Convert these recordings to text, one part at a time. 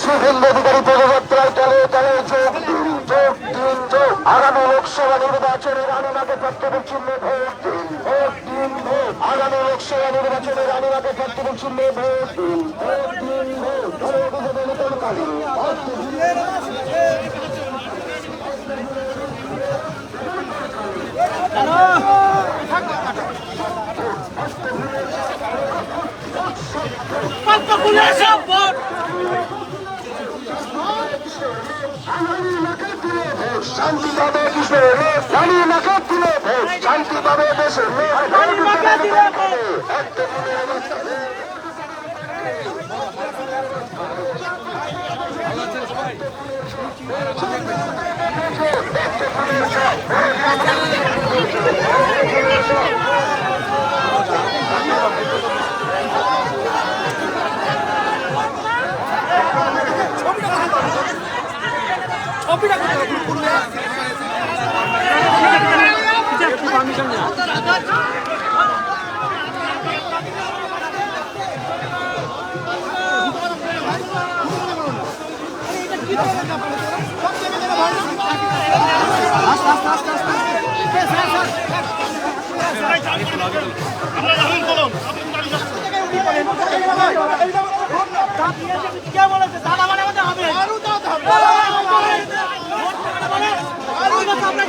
শুভেন্দু অধিকারী পদযাত্রায় তলে তলে যোগ দিন যোগ দিন যোগ আগামী লোকসভা নির্বাচনে রানীমাকে প্রত্যেকের চিহ্নে ভোট দিন। ভোট দিন, ভোট। আগামী লোকসভা নির্বাচনে রানীমাকে প্রত্যেকের চিহ্নে ভোট দিন। ভোট দিন, ভোট। ধরে উঠেছে নতুন কালী। শান্তি পাবে কিসের রানী মাকে দিলে শান্তি পাবে দেশের কে বলেছে? দাদা মানে আমাদের হবে। আরও দাদা হবে। আপনার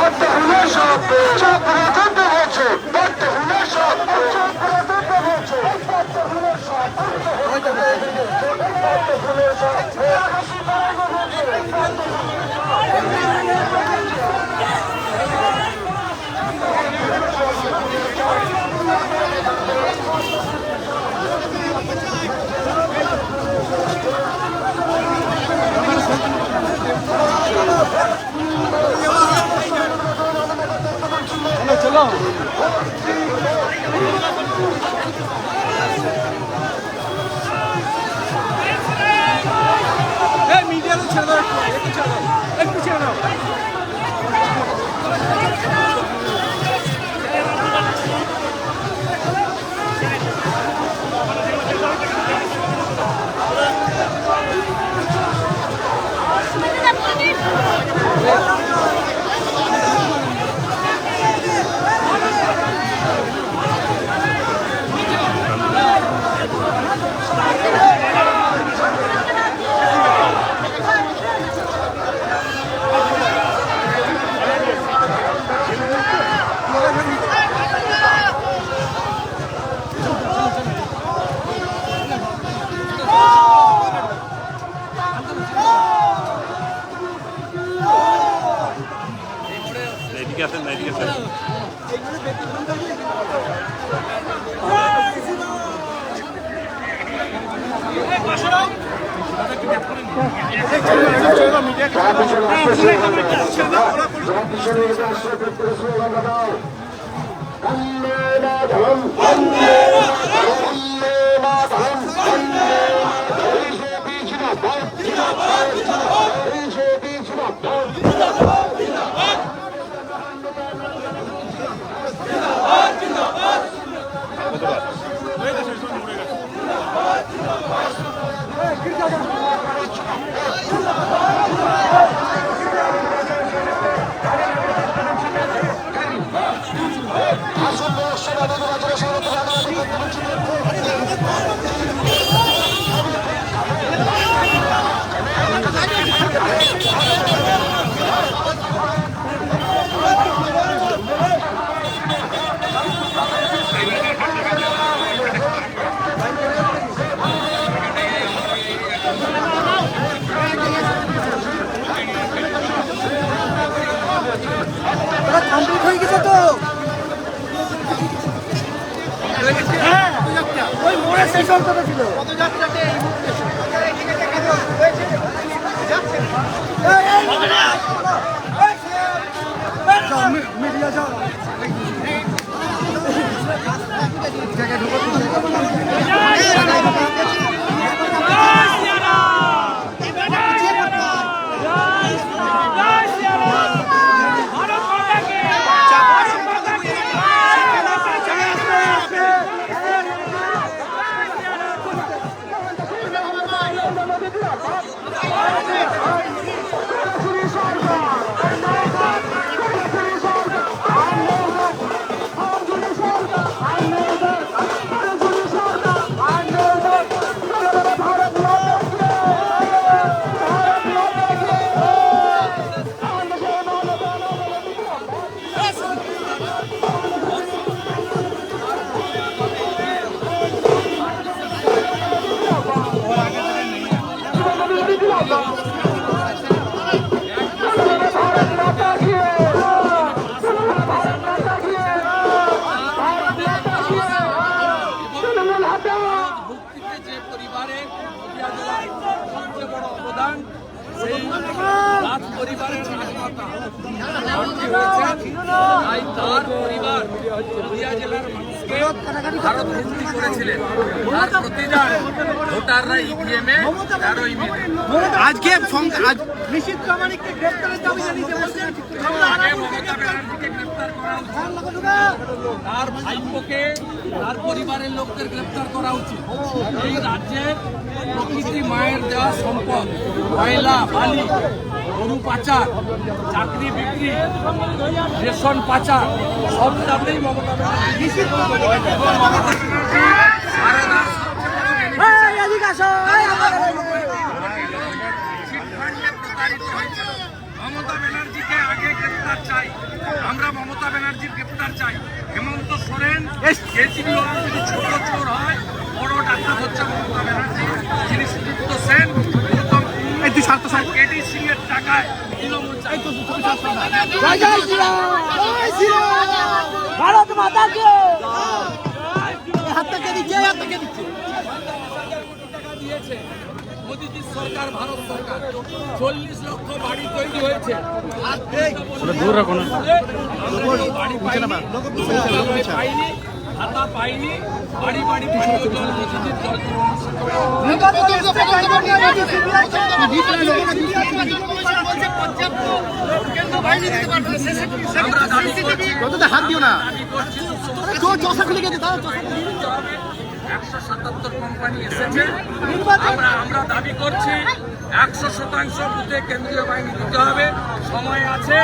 বড্ড হুলে সব সব রাজত্ব হয়েছে বড্ড হুলে সব সব রাজত্ব হয়েছে বড্ড হুলে সব বড্ড হুলে সব হাসি বাড়ানো হয়েছে মিডিয়াতে ছেড়ে দাও। বন্দে মাতরম হ্যাঁ, ওই মোড়ে শেষ হওয়ার কথা ছিল। পদযাত্রাতে এই মুহূর্তে মুক্তিতে হয়েছেন তাই তার পরিবার নদিয়া জেলার মানুষকে ভারত মুক্তি করেছিলেন তার প্রতিদান ভোটাররা ইভিএমে তেরোই মে। আজকে সং- প্রামাণিককে গ্রেপ্তারের দাবি জানিয়েছে বলছেন আগে মমতা ব্যানার্জিকে গ্রেপ্তার করা উচিত। তার ভাইপোকে তার পরিবারের লোকদের গ্রেপ্তার করা উচিত। এই রাজ্যের প্রকৃতি মায়ের দেওয়া সম্পদ কয়লা বালি গরু পাচার চাকরি বিক্রি রেশন পাচার দিয়েছে। এবং মমতা। মমতা ব্যানার্জিকে আগে গ্রেপ্তার চাই। আমরা মমতা ব্যানার্জির গ্রেপ্তার চাই। হেমন্ত সোরেন কেজরিওয়াল যদি ছোট চোর হয় বড় ডাক্তার হচ্ছে মমতা ব্যানার্জি। যিনি সুদীপ্ত সেন গৌতম কুন্ডু, কেডি সিং এর টাকায় ভারত মাতা কে হাত থেকে দিচ্ছে হাত থেকে দিচ্ছে টাকা দিয়েছে মোদীজির সরকার ভারত সরকার চল্লিশ লক্ষ বাড়ি তৈরি হয়েছে দূর রাখুন বাড়ি পাইনি পাইনি ভাতা পাইনি বাড়ি বাড়ি হাত দিও না একশো সাতাত্তর কোম্পানি এসেছে আমরা আমরা দাবি করছি একশো শতাংশ বুথে কেন্দ্রীয় বাহিনী দিতে হবে সময় আছে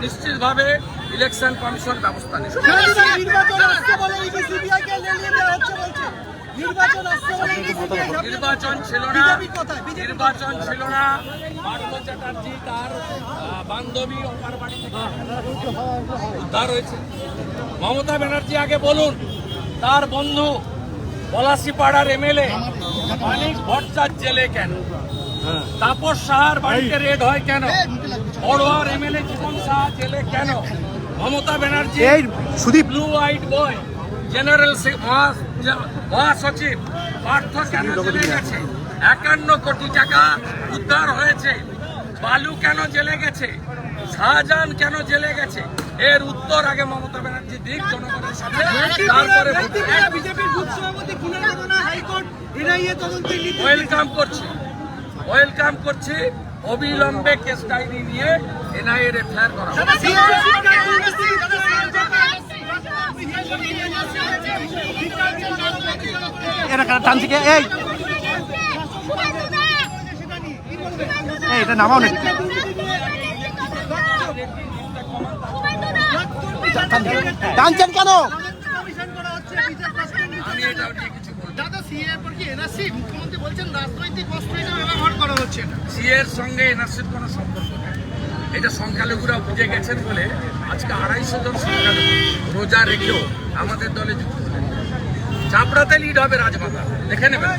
নিশ্চিতভাবে ইলেকশন কমিশন ব্যবস্থা নেবে নির্বাচন ছিল না। নির্বাচন ছিল না। পার্থ চ্যাটার্জি তার বান্ধবী বাড়ি উদ্ধার হয়েছে। মমতা ব্যানার্জি আগে বলুন তার বন্ধু পলাশিপাড়ার এমএলএ মানিক ভট্টাচার্য জেলে কেন? তাপস সাহার বাড়িতে রেড হয় কেন? বড়োয়ার এমএলএ জীবন সাহা জেলে কেন? মমতা ব্যানার্জি এই Sudip. Blue white boy general মহাসচিব পার্থ কেন জেলে গেছে? একান্ন কোটি টাকা উদ্ধার হয়েছে। বালু কেন জেলে গেছে? শাহজাহান কেন জেলে গেছে? এর উত্তর আগে মমতা ব্যানার্জি দিক জনগণের সাথে তারপরে বিজেপির সভাপতি কুণাল হাইকোর্ট এনআইএ তদন্তের নির্দেশ ওয়েলকাম করছি। ওয়েলকাম করছি। অবিলম্বে কেস ডায়েরি নিয়ে এনআইএর এফআইআর করা এটা নামাও টানছেন কেন আমি এটা নিয়ে কিছু বলব দাদা সিএ পর কি এনআরসি মুখ্যমন্ত্রী বলছেন রাজনৈতিক অস্ত্র হিসেবে ব্যবহার করা হচ্ছে না? সিএর সঙ্গে এনআরসির কোনো সম্পর্ক নেই। এটা সংখ্যালঘুরা বুঝে গেছেন বলে আজকে আড়াইশো জন সংখ্যালঘু রোজা রেখেও আমাদের দলে যুক্ত চাপড়াতে লিড হবে রাজমাতা দেখে নেবেন।